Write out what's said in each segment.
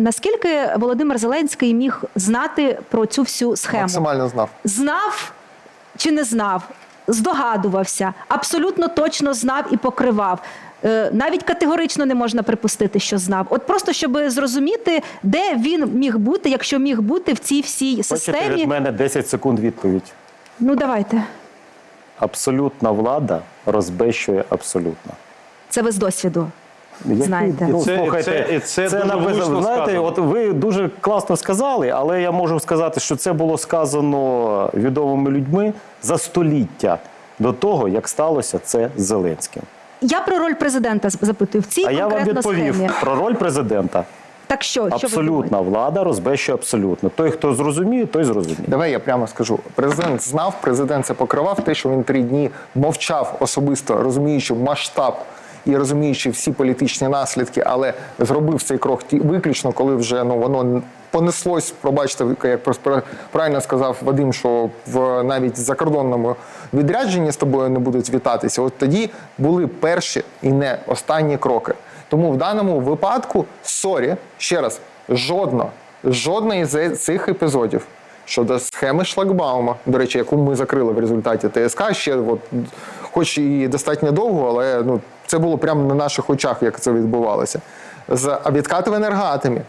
Наскільки Володимир Зеленський міг знати про цю всю схему? Максимально знав. Знав чи не знав? Здогадувався, абсолютно точно знав і покривав. Е, Навіть категорично не можна припустити, що знав. От просто щоб зрозуміти, де він міг бути, якщо міг бути в цій всій Хочете від мене 10 секунд відповідь. Ну давайте. Абсолютна влада розбещує абсолютно. Це ви з досвіду. Знаєте. Ну, це- слухайте, це- і це дуже влучно Знаєте, сказано. от ви дуже класно сказали, але я можу сказати, що це було сказано відомими людьми за століття до того, як сталося це з Зеленським. Я про роль президента з- запитую в цій А я вам конкретно відповів схемі. про роль президента. Так що, що ви думаєте? Абсолютна влада розбещує абсолютно. Той, хто зрозуміє, той зрозуміє. Давай я прямо скажу. Президент знав, президент це покривав. Те, що він три дні мовчав особисто, розуміючи масштаб і розуміючи всі політичні наслідки, але зробив цей крок виключно, коли вже ну воно понеслось. Пробачте, як правильно сказав Вадим, що в навіть закордонному відрядженні з тобою не будуть вітатися. От тоді були перші і не останні кроки. Тому в даному випадку сорі ще раз жодно, жодної з цих епізодів щодо схеми шлагбаума, до речі, яку ми закрили в результаті ТСК, ще от, хоч і достатньо довго, але ну це було прямо на наших очах, як це відбувалося. З а відкати в енергоатомі,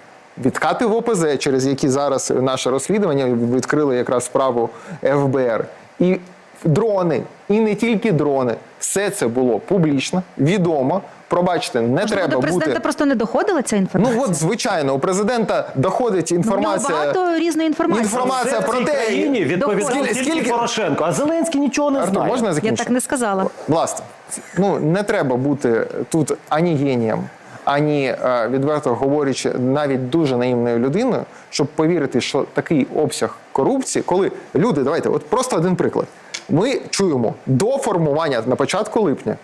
відкати в ОПЗ, через які зараз наше розслідування відкрили якраз справу ФБР. І дрони, і не тільки дрони. Все це було публічно, відомо. Пробачте, не Можливо, треба до президента бути. просто не доходила ця інформація. Ну от звичайно, у президента доходить Ну, інформація. багато різної інформації. Інформація про те, країні відповідав Доходить. Скільки- Порошенко, а Зеленський нічого не Артур, знає. можна я Я так не сказала. Власне, ну не треба бути тут ані генієм, ані е, відверто говорячи, навіть дуже наївною людиною, щоб повірити, що такий обсяг корупції, коли люди, давайте, от просто один приклад. Ми чуємо до формування на початку липня.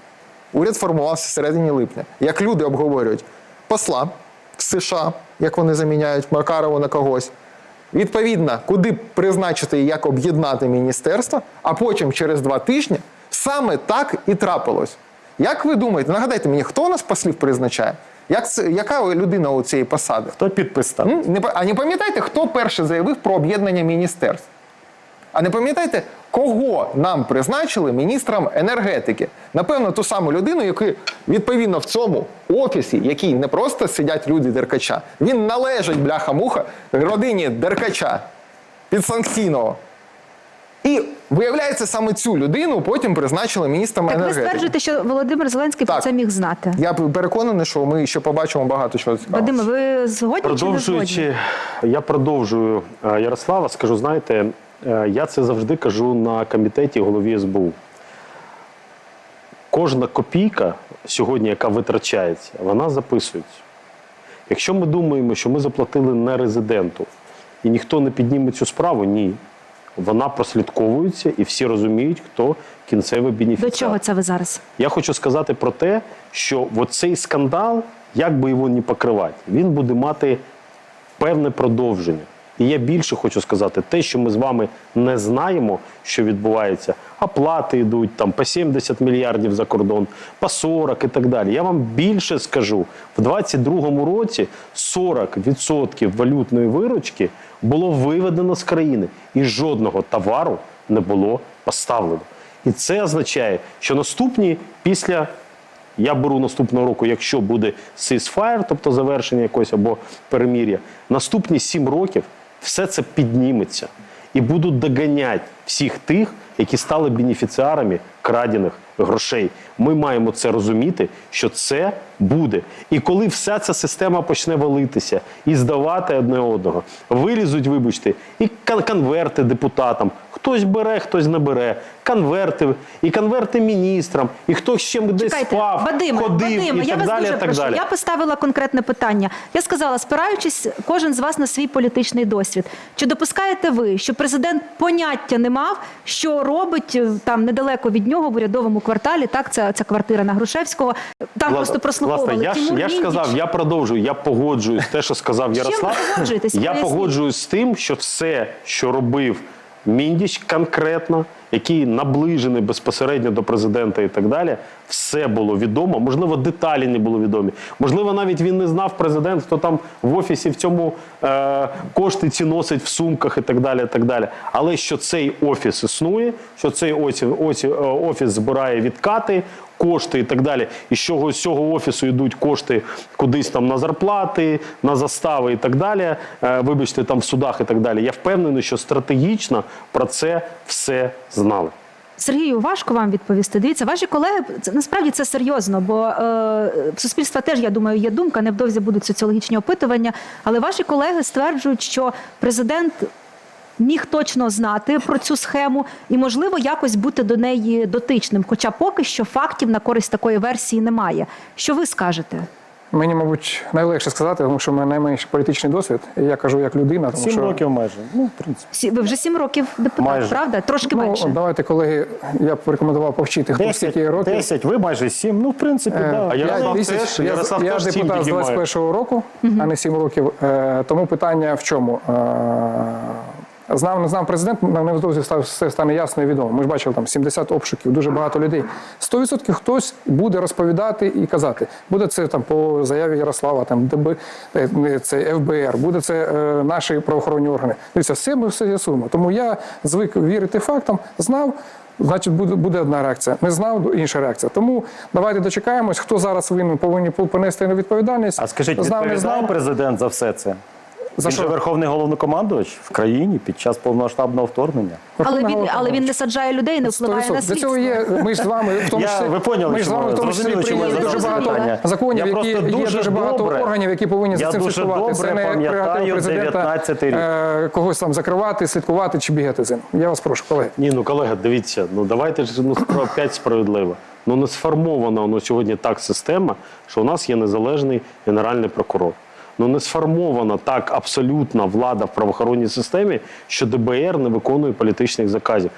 Уряд формувався в середині липня. Як люди обговорюють посла в США, як вони заміняють Макарову на когось. Відповідно, куди призначити і як об'єднати міністерство, а потім через два тижні саме так і трапилось. Як ви думаєте, нагадайте мені, хто у нас послів призначає? Як це, яка людина у цієї посади? Хто підпис там? М? Не, а не пам'ятаєте, хто перший заявив про об'єднання міністерств? А не пам'ятаєте, кого нам призначили міністром енергетики? Напевно, ту саму людину, яку відповідно в цьому офісі, який не просто сидять люди Деркача, він належить бляха-муха родині Деркача підсанкційного. І виявляється, саме цю людину потім призначили міністром Так ви стверджуєте, що Володимир Зеленський про це міг знати. Я переконаний, що ми ще побачимо багато чого цікавого. Вадиме, ви згодні чи не згодні? Продовжуючи, я продовжую е, Ярослава, скажу, знаєте, е, я це завжди кажу на комітеті голові СБУ. Кожна копійка сьогодні, яка витрачається, вона записується. Якщо ми думаємо, що ми заплатили не резиденту і ніхто не підніме цю справу, ні. Вона прослідковується і всі розуміють, хто кінцевий До чого це ви зараз? Я хочу сказати про те, що цей скандал, як би його не покривати, він буде мати певне продовження. І я більше хочу сказати, те, що ми з вами не знаємо, що відбувається, оплати йдуть там по 70 мільярдів за кордон, по 40 і так далі. Я вам більше скажу: в 2022 році 40% валютної виручки було виведено з країни, і жодного товару не було поставлено. І це означає, що наступні після я беру наступного року, якщо буде ceasefire, тобто завершення якогось або перемір'я, наступні сім років все це підніметься і будуть доганяти всіх тих, які стали бенефіціарами крадених грошей. Ми маємо це розуміти, що це буде. І коли вся ця система почне валитися і здавати одне одного, вилізуть, вибачте, і кон- конверти депутатам. Хтось бере, хтось не бере. Конверти, і конверти міністрам, і хтось ще десь Чекайте, спав, Вадиме, ходив Вадиме, і я так вас далі. дуже так прошу. далі. Я поставила конкретне питання. Я сказала, спираючись кожен з вас на свій політичний досвід. Чи допускаєте ви, що президент поняття не мав, що робить е, там недалеко від нього в урядовому кварталі? Так, це ця квартира на Грушевського. Там Вла- просто прослуховували. Власне, я ж, я ж сказав, я продовжую, я погоджуюсь те, що сказав Ярослав. Я погоджуюсь з тим, що все, що робив Міндіч конкретно, який наближений безпосередньо до президента і так далі, все було відомо. Можливо, деталі не було відомі. Можливо, навіть він не знав президент, хто там в офісі в цьому е, кошти ці носить в сумках і так далі. І так далі. Але що цей офіс існує, що цей офіс, офіс збирає відкати. Кошти і так далі, і з цього, офісу йдуть кошти кудись там на зарплати, на застави і так далі. Е, вибачте, там в судах і так далі. Я впевнений, що стратегічно про це все знали. Сергію, важко вам відповісти. Дивіться, ваші колеги це насправді це серйозно, бо е, в суспільства теж я думаю є думка. Невдовзі будуть соціологічні опитування. Але ваші колеги стверджують, що президент міг точно знати про цю схему і, можливо, якось бути до неї дотичним. Хоча поки що фактів на користь такої версії немає. Що ви скажете? Мені, мабуть, найлегше сказати, тому що в мене найменший політичний досвід. І я кажу як людина, тому Сім що років майже. Ну, в принципі. Сі- Ви вже сім років депутат, Майже. правда? Трошки ну, менше. давайте, колеги, я б порекомендував повчити хто скільки років. 10, ви майже 7. Ну, в принципі, Е, так. А я- Ярослав теж- я, Ярослав я теж сім депутат з 21-го року, а не 7 років. Е, тому питання в чому? Е, знав, не знав президент, нам невдовзі все стане ясно і відомо. Ми ж бачили там 70 обшуків, дуже багато людей. 100% хтось буде розповідати і казати. Буде це там по заяві Ярослава, там ДБ, е, це ФБР, буде це е, наші правоохоронні органи. Дивіться, все ми все з'ясуємо. Тому я звик вірити фактам, знав. Значить, буде, буде одна реакція. Не знав інша реакція. Тому давайте дочекаємось, хто зараз винен, повинні понести відповідальність. А скажіть, знав, не знав. президент за все це? За Він же що? верховний головнокомандувач в країні під час повномасштабного вторгнення. Але він, але він не саджає людей, не впливає на 100%. Для цього є. Ми ж з вами в тому Я- числі. ви поняли, ми ж з чому вами в тому числі чому я прийняли дуже багато питання. законів, Я які є дуже дуже багато органів, які повинні за цим слідкувати. Це не прерогатива президента 19-й рік. е, когось там закривати, слідкувати чи бігати за ним. Я вас прошу, колеги. Ні, ну колеги, дивіться, ну давайте ж ну спро- опять справедливо. Ну не сформована ну, сьогодні так система, що у нас є незалежний генеральний прокурор. Ну не сформована так абсолютна влада в правоохоронній системі, що ДБР не виконує політичних заказів.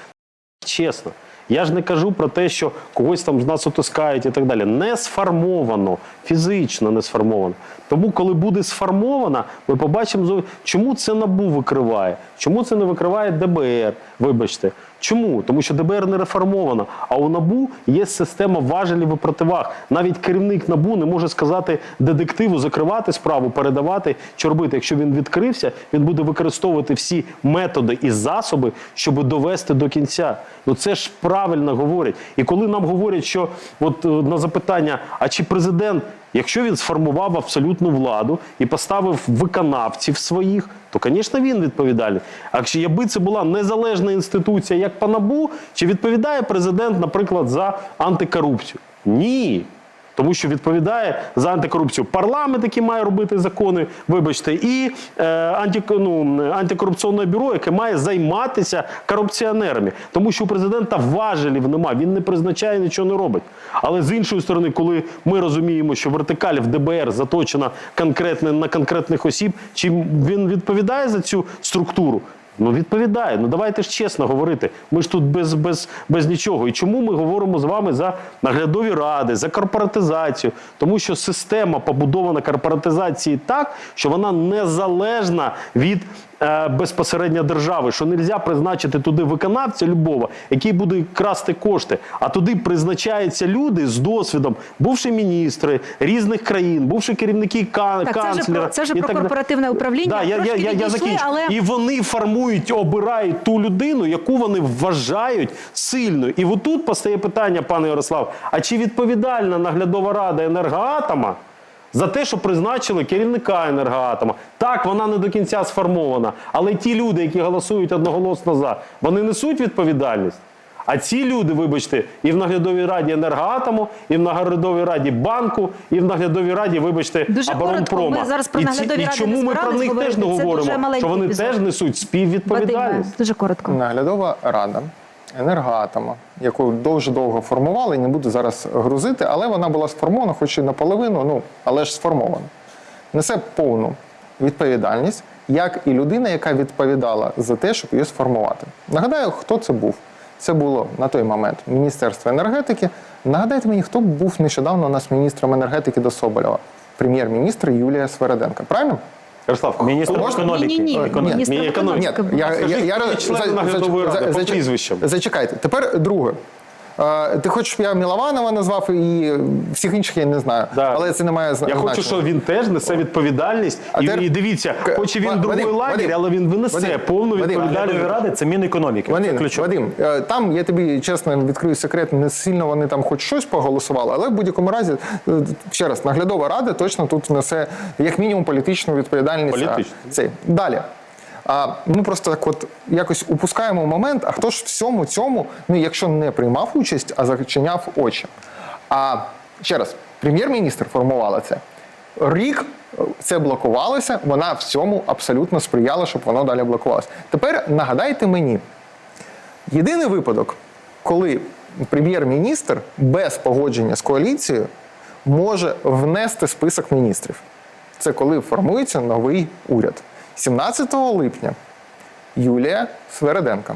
Чесно. Я ж не кажу про те, що когось там з нас утискають і так далі. Не сформовано, фізично не сформовано. Тому, коли буде сформовано, ми побачимо, чому це НАБУ викриває, чому це не викриває ДБР. Вибачте. Чому? Тому що ДБР не реформовано, а у НАБУ є система важелів і противаг. Навіть керівник НАБУ не може сказати детективу закривати справу, передавати чи робити. Якщо він відкрився, він буде використовувати всі методи і засоби, щоб довести до кінця. Ну це ж правильно говорять. І коли нам говорять, що от е, на запитання, а чи президент, якщо він сформував абсолютну владу і поставив виконавців своїх, то, звісно, він відповідальний. А якби це була незалежна інституція, як по НАБУ, чи відповідає президент, наприклад, за антикорупцію? Ні. Тому що відповідає за антикорупцію парламент, який має робити закони, вибачте, і е, анті, ну, антикорупційне бюро, яке має займатися корупціонерами. Тому що у президента важелів нема, він не призначає, нічого не робить. Але з іншої сторони, коли ми розуміємо, що вертикаль в ДБР заточена конкретно на конкретних осіб, чи він відповідає за цю структуру? Ну відповідає. Ну давайте ж чесно говорити. Ми ж тут без, без, без нічого. І чому ми говоримо з вами за наглядові ради, за корпоратизацію? Тому що система побудована корпоратизації так, що вона незалежна від безпосередньо держави, що не можна призначити туди виконавця любого, який буде красти кошти. А туди призначаються люди з досвідом, бувши міністри різних країн, бувши керівники кан- Так, це вже канцлера. про- це вже і про корпоративне управління. Да, я, я, я, я закінчу. але- І вони формують, обирають ту людину, яку вони вважають сильною. І отут постає питання, пане Ярослав: а чи відповідальна наглядова рада енергоатома за те, що призначили керівника енергоатома? Так, вона не до кінця сформована. Але ті люди, які голосують одноголосно за, вони несуть відповідальність. А ці люди, вибачте, і в наглядовій раді енергоатому, і в наглядовій раді банку, і в наглядовій раді, вибачте, Дуже коротко, оборонпрома. ми зараз про і, наглядові і чому ми про них теж не говоримо? Що вони епізод. теж несуть співвідповідальність. дуже коротко. Наглядова рада енергоатома, яку дуже довго формували, не буду зараз грузити, але вона була сформована, хоч і наполовину, ну але ж сформована. Несе повну відповідальність, як і людина, яка відповідала за те, щоб її сформувати. Нагадаю, хто це був. Це було на той момент Міністерство енергетики. Нагадайте мені, хто був нещодавно у нас міністром енергетики до Соболєва? Прем'єр-міністр Юлія Свереденка. Правильно? Ярослав, Міністр можна? економіки. Економіки. Міністр Ні, економіки. економіки. Ні, я, Скажіть, я, я, члени за- наглядової ради по прізвищам. Зачекайте. Тепер друге. Ти хочеш, щоб я Мілованова назвав і всіх інших я не знаю. Да. Але це не має зна- Я хочу, щоб він теж несе відповідальність. А І, тепер- і дивіться, хоч і він Вадим, другий Вадим, лагерь, але він винесе Вадим, повну відповідальність. Ради це Мінекономіки. Вадим, ключове. Вадим, е, там я тобі чесно відкрию секрет, не сильно вони там хоч щось поголосували, але в будь-якому разі, е, ще раз, наглядова рада точно тут несе як мінімум політичну відповідальність. а Політичну. Цей. Далі. А ми просто так от якось упускаємо момент, а хто ж в всьому цьому, ну якщо не приймав участь, а зачиняв очі. А ще раз, прем'єр-міністр формувала це. Рік е, це блокувалося, вона в цьому абсолютно сприяла, щоб воно далі блокувалося. Тепер нагадайте мені, єдиний випадок, коли прем'єр-міністр без погодження з коаліцією може внести список міністрів. Це коли формується новий уряд. 17 липня Юлія Свереденко,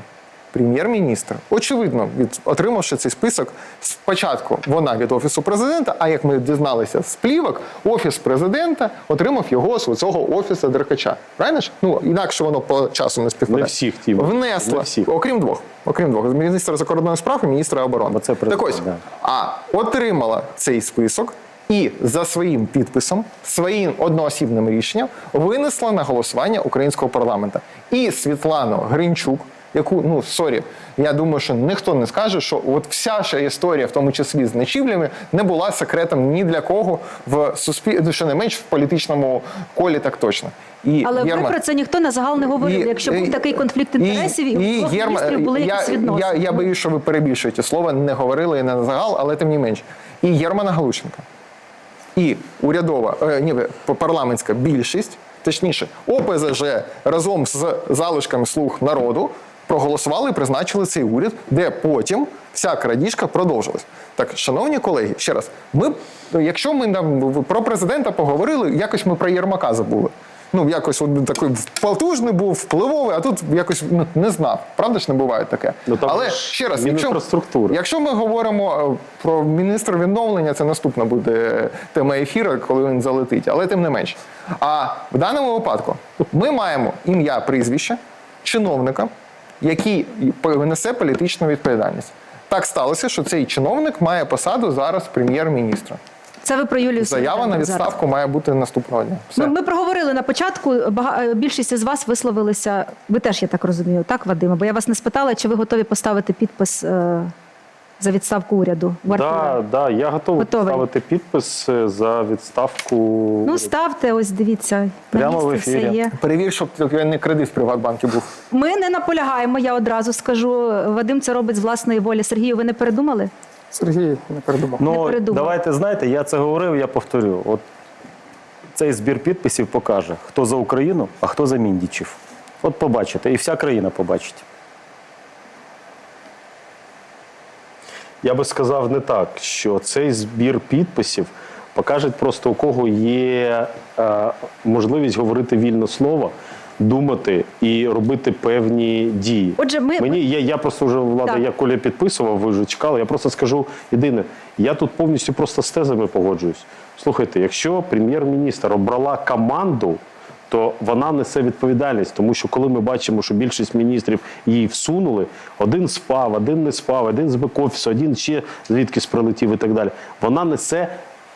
прем'єр-міністр, очевидно, від, отримавши цей список, спочатку вона від офісу президента. А як ми дізналися з плівок, офіс президента отримав його з цього офісу Деркача. Правильно ж? Ну інакше воно по часу не співпадає. Не всіх, Тімо. внесла Не всіх. окрім двох. Окрім двох міністра закордонних справ і міністра оборони. Бо це так президент, ось, да. а отримала цей список і за своїм підписом, своїм одноосібним рішенням винесла на голосування українського парламенту. І Світлану Гринчук, яку, ну сорі, я думаю, що ніхто не скаже, що от вся ще історія, в тому числі з ночівлями, не була секретом ні для кого в суспіль... що не менш в політичному колі, так точно. І Але ви про це ніхто на загал не говорив. і- Якщо був і- такий конфлікт інтересів, і, у двох Єрма- були я, якісь відносини. Я, я боюсь, що ви перебільшуєте слово, не говорили і не на загал, але тим не менш. І Єрмана Галущенка, і урядова, е, ні, парламентська більшість, точніше, ОПЗЖ разом з залишками слуг народу проголосували призначили цей уряд, де потім вся крадіжка продовжилась. Так, шановні колеги, ще раз, ми, якщо ми там про президента поговорили, якось ми про Єрмака забули. Ну, якось от такий потужний був, впливовий, а тут якось ну, не знав. Правда ж не буває таке? Ну, там Але ж ще раз, якщо, Мінінфраструктури. якщо ми говоримо е, про міністра відновлення, це наступна буде тема ефіру, коли він залетить, але тим не менш. А в даному випадку ми маємо ім'я, прізвище чиновника, який несе політичну відповідальність. Так сталося, що цей чиновник має посаду зараз прем'єр-міністра. Це ви про Юлію Заява на Сверденко зараз. відставку має бути наступного дня. Все. Ми, ми проговорили на початку. Бага... е, Більшість із вас висловилися. Ви теж я так розумію, так, Вадиме? Бо я вас не спитала, чи ви готові поставити підпис е... за відставку уряду Артура? Да, да, я готовий Готовий. ставити підпис е, за відставку. Ну ставте, ось дивіться. Прямо на в місці все є. Перевір, щоб не кредит в Приватбанку був. Ми не наполягаємо. Я одразу скажу. Вадим це робить з власної волі. Сергію, ви не передумали? Сергій не передумав. Не Ну, передумав. давайте знаєте, я це говорив, я повторю. От цей збір підписів покаже, хто за Україну, а хто за Міндічів. От побачите, і вся країна побачить. Я би сказав не так, що цей збір підписів покаже просто у кого є е, можливість говорити вільне слово, думати і робити певні дії. Отже, ми- мені я, я просто вже влада, Так. я коли підписував, ви вже чекали. Я просто скажу єдине, я тут повністю просто з тезами погоджуюсь. Слухайте, якщо прем'єр-міністр обрала команду. То вона несе відповідальність, тому що коли ми бачимо, що більшість міністрів її всунули, один спав, один не спав, один з бек-офісу, один ще звідкись прилетів і так далі. Вона несе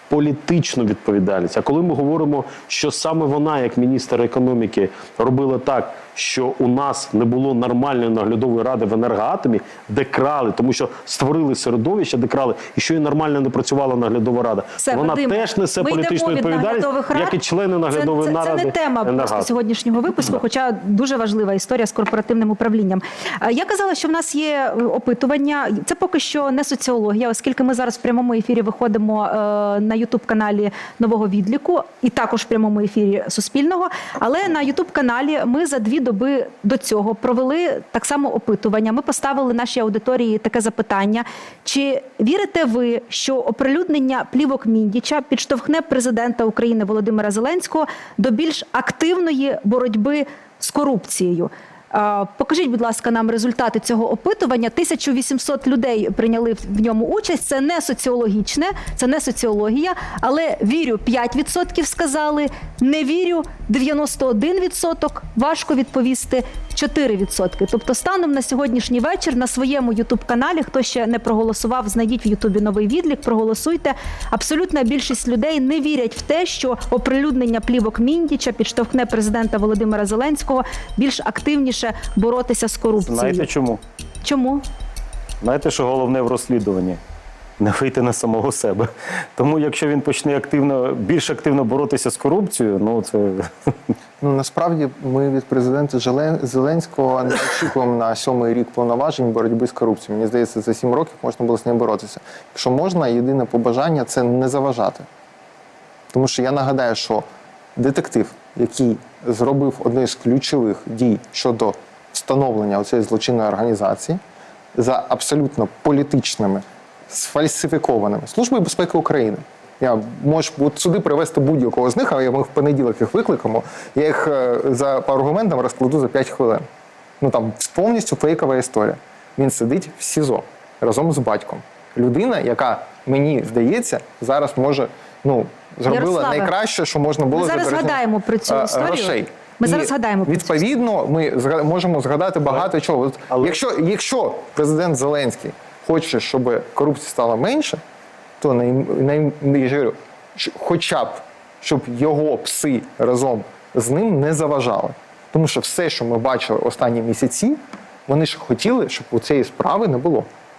політичну відповідальність. А коли ми говоримо, що саме вона, як міністр економіки, робила так, що у нас не було нормальної наглядової ради в енергоатомі, де крали, тому що створили середовище, де крали, і що і нормально не працювала наглядова рада. Все, вона Вадиме, теж несе ми політичну йдемо від відповідальність, наглядових рад. як і члени наглядової це, це, наради. Це не тема просто сьогоднішнього випуску, хоча дуже важлива історія з корпоративним управлінням. Е, Я казала, що в нас є е, опитування. Це поки що не соціологія, оскільки ми зараз в прямому ефірі виходимо е, на Ютуб-каналі нового відліку і також в прямому ефірі Суспільного. Але на Ютуб-каналі ми за дві доби до цього провели так само опитування. Ми поставили нашій аудиторії таке запитання: чи вірите ви, що оприлюднення плівок Міндіча підштовхне президента України Володимира Зеленського до більш активної боротьби з корупцією? Покажіть, будь ласка, нам результати цього опитування. 1800 людей прийняли в ньому участь. Це не соціологічне, це не соціологія, але вірю 5% сказали, не вірю 91%, важко відповісти 4%. Тобто, станом на сьогоднішній вечір на своєму ютуб-каналі, хто ще не проголосував, знайдіть в Ютубі новий відлік, проголосуйте. Абсолютна більшість людей не вірять в те, що оприлюднення плівок Міндіча підштовхне президента Володимира Зеленського більш активніше боротися з корупцією. Знаєте чому? Чому? Знаєте, що головне в розслідуванні? Не вийти на самого себе. Тому якщо він почне активно, більш активно боротися з корупцією, ну це Ну насправді ми від президента Зеленського не очікуємо на сьомий рік повноважень боротьби з корупцією. Мені здається, за сім років можна було з нею боротися. Якщо можна, єдине побажання це не заважати. Тому що я нагадаю, що детектив, який зробив одне з ключових дій щодо встановлення цієї злочинної організації за абсолютно політичними, сфальсифікованими Службою безпеки України. Я можу сюди привезти будь-якого з них, але ми в понеділок їх викликаємо. Я їх е, за по аргументам розкладу за 5 хвилин. Ну там повністю фейкова історія. Він сидить в СІЗО разом з батьком. Людина, яка мені здається, зараз може ну зробила Ярославе, найкраще, що можна було ми зараз згадаємо про цю е, історію. грошей. Ми І зараз згадаємо про відповідно. Ми можемо згадати багато чого. От але- Якщо, якщо президент Зеленський хоче, щоб корупції стало менше, то най, най, я говорю, хоча б щоб його пси разом з ним не заважали. Тому що все, що ми бачили останні місяці, вони ж хотіли, щоб у цієї справи не було.